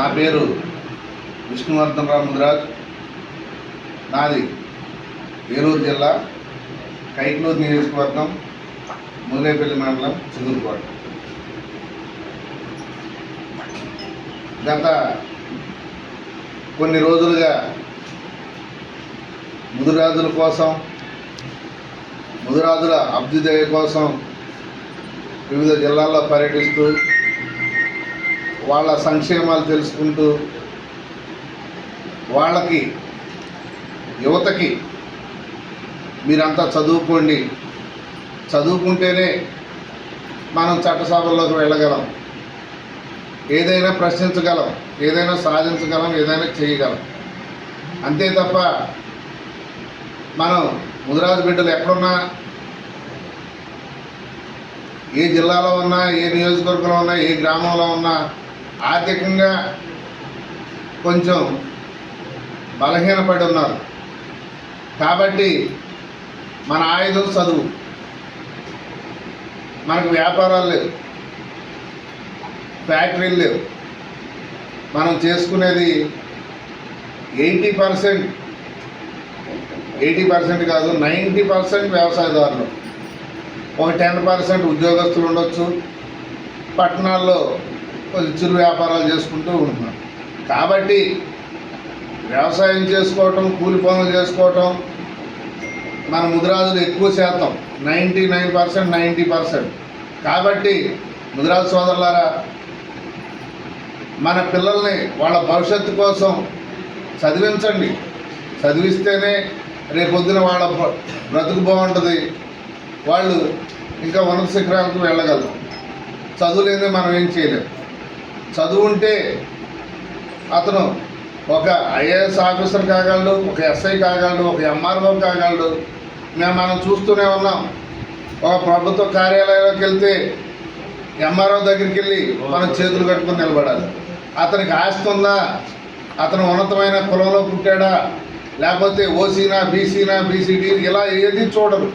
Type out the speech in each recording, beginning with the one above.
నా పేరు విష్ణువర్ధన్ రావు ముదిరాజ్. నాది ఏలూరు జిల్లా కైట్లూరు నియోజకవర్గం ముల్లేపల్లి మండలం చిగురుకోట గత కొన్ని రోజులుగా ముదిరాజుల కోసం ముదిరాజుల అభ్యుదయ కోసం వివిధ జిల్లాల్లో పర్యటిస్తూ వాళ్ళ సంక్షేమాలు తెలుసుకుంటూ వాళ్ళకి యువతకి మీరంతా చదువుకోండి. చదువుకుంటేనే మనం చట్టసభల్లోకి వెళ్ళగలం. ఏదైనా ప్రశ్నించగలం ఏదైనా సాధించగలం ఏదైనా చేయగలం. అంతే తప్ప మనం ముదిరాజు బిడ్డలు ఎక్కడున్నా ఏ జిల్లాలో ఉన్నా ఏ నియోజకవర్గంలో ఉన్నా ఏ గ్రామంలో ఉన్నా ఆర్థికంగా కొంచెం బలహీనపడి ఉన్నారు కాబట్టి మన ఆయుధం చదువు. మనకు వ్యాపారాలు లేవు. ఫ్యాక్టరీలు లేవు. మనం చేసుకునేది ఎయిటీ పర్సెంట్ ఎయిటీ పర్సెంట్ కాదు నైంటీ పర్సెంట్ వ్యవసాయదారులు. ఒక టెన్ పర్సెంట్ ఉద్యోగస్తులు ఉండొచ్చు. పట్టణాల్లో చిరు వ్యాపారాలు చేసుకుంటూ ఉంటున్నారు కాబట్టి వ్యవసాయం చేసుకోవటం కూలి పనులు చేసుకోవటం మన ముదిరాజులు ఎక్కువ శాతం ninety nine percent ninety percent. కాబట్టి ముదిరాజు సోదరులారా మన పిల్లల్ని వాళ్ళ భవిష్యత్తు కోసం చదివించండి. చదివిస్తేనే రేపొద్దున వాళ్ళ బ్రతుకు బాగుంటుంది. వాళ్ళు ఇంకా ఉన్నత శిఖరాలకు వెళ్ళగలరు. చదువులేదే మనం ఏం చేయలేం. చదువు ఉంటే అతను ఒక ఐఏఎస్ ఆఫీసర్ కాగలడు ఒక ఎస్ఐ కాగలడు ఒక ఎంఆర్ఓ కాగలడు. మేము మనం చూస్తూనే ఉన్నాం. ఒక ప్రభుత్వ కార్యాలయంలోకి వెళ్తే ఎంఆర్ఓ దగ్గరికి వెళ్ళి మనం చేతులు కట్టుకుని నిలబడాలి. అతనికి ఆస్తి ఉందా? అతను ఉన్నతమైన కులంలో పుట్టాడా? లేకపోతే ఓసీనా బీసీనా బీసీడీ ఇలా ఏది చూడరు.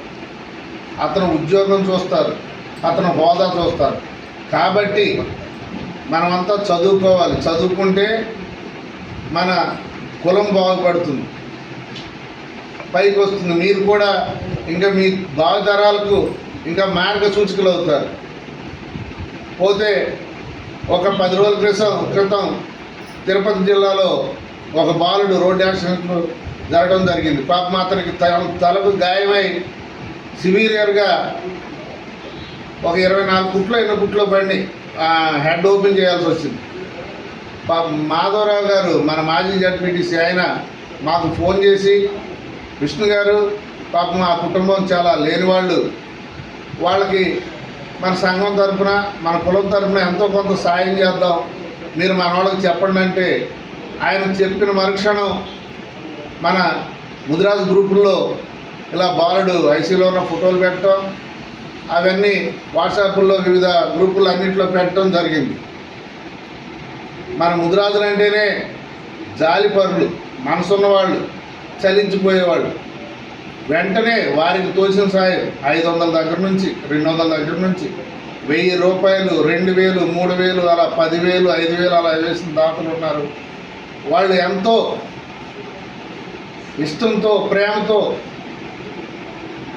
అతను ఉద్యోగం చూస్తారు అతను హోదా చూస్తారు. కాబట్టి మనమంతా చదువుకోవాలి. చదువుకుంటే మన కులం బాగుపడుతుంది. పైకి వస్తుంది మీరు కూడా ఇంకా మీ భావితరాలకు ఇంకా మార్గ సూచికలు అవుతారు. పోతే ఒక పది రోజుల క్రితం క్రితం తిరుపతి జిల్లాలో ఒక బాలుడు రోడ్ యాక్సిడెంట్ జరగడం జరిగింది. పాపం అతనికి తలకు గాయమై సివియర్గా ఒక ఇరవై నాలుగు కుట్లు ఎన్నో కుట్లో పడినాయి. హెడ్ ఓపెన్ చేయాల్సి వచ్చింది. మాధవరావు గారు మన మాజీ జడ్పీటీసీ ఆయన మాకు ఫోన్ చేసి విష్ణు గారు పాపం మా కుటుంబం చాలా లేని వాళ్ళు వాళ్ళకి మన సంఘం తరఫున మన కులం తరఫున ఎంతో కొంత సాయం చేద్దాం. మీరు మన వాళ్ళకి చెప్పండి అంటే ఆయన చెప్పిన మరుక్షణం మన ముదిరాజు గ్రూపుల్లో ఇలా బాలుడు ఐసీలో ఉన్న ఫోటోలు పెట్టడం అవన్నీ వాట్సాప్లో వివిధ గ్రూపులు అన్నింటిలో పెట్టడం జరిగింది. మన ముదిరాజులు అంటేనే జాలిపరులు మనసున్న వాళ్ళు చలించిపోయేవాళ్ళు. వెంటనే వారికి తోచిన సాయం ఐదు వందల దగ్గర నుంచి రెండు వందల దగ్గర నుంచి వెయ్యి రూపాయలు రెండు వేలు మూడు వేలు అలా పదివేలు ఐదు వేలు అలా వేసిన దాతలు ఉన్నారు. వాళ్ళు ఎంతో ఇష్టంతో ప్రేమతో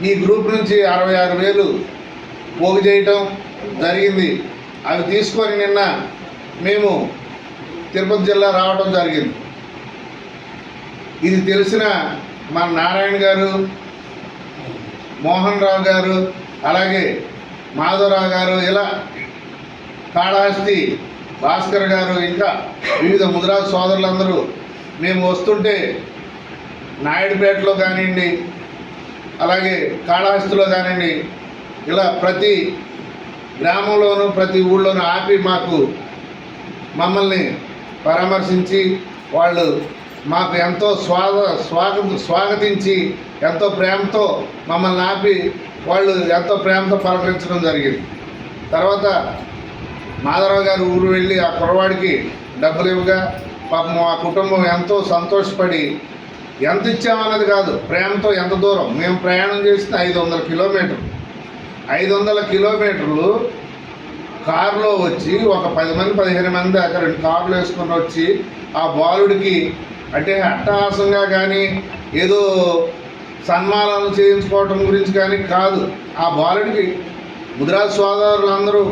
ఈ గ్రూప్ నుంచి అరవై ఆరు వేలు పోగు చేయటం జరిగింది. అవి తీసుకొని నిన్న మేము తిరుపతి జిల్లా రావడం జరిగింది. ఇది తెలిసిన మన నారాయణ గారు మోహన్ రావు గారు అలాగే మాధవరావు గారు ఇలా కాళహస్తి భాస్కర్ గారు ఇంకా వివిధ ముద్రా సోదరులందరూ మేము వస్తుంటే నాయుడుపేటలో కానివ్వండి అలాగే కాళహస్తిలో కానివ్వండి ఇలా ప్రతి గ్రామంలోనూ ప్రతి ఊళ్ళోనూ ఆపి మాకు మమ్మల్ని పరామర్శించి వాళ్ళు మాకు ఎంతో స్వాగ స్వాగత స్వాగతించి ఎంతో ప్రేమతో మమ్మల్ని ఆపి వాళ్ళు ఎంతో ప్రేమతో పలకరించడం జరిగింది. తర్వాత మాధవరావు గారు ఊరు వెళ్ళి ఆ కురవాడికి డబ్బులు ఇవ్వగా పాపం మా కుటుంబం ఎంతో సంతోషపడి ఎంత ఇచ్చామన్నది కాదు ప్రేమతో ఎంత దూరం? మేము ప్రయాణం చేసిన ఐదు వందల కిలోమీటర్లు. ఐదు వందల కిలోమీటర్లు కారులో వచ్చి ఒక పది మంది పదిహేను మంది దాకా రెండు కార్లు వేసుకొని వచ్చి ఆ బాలుడికి అంటే అట్టహాసంగా కానీ ఏదో సన్మానాలు చేయించుకోవటం గురించి కానీ కాదు. ఆ బాలుడికి ముద్రా సోదరులు అందరూ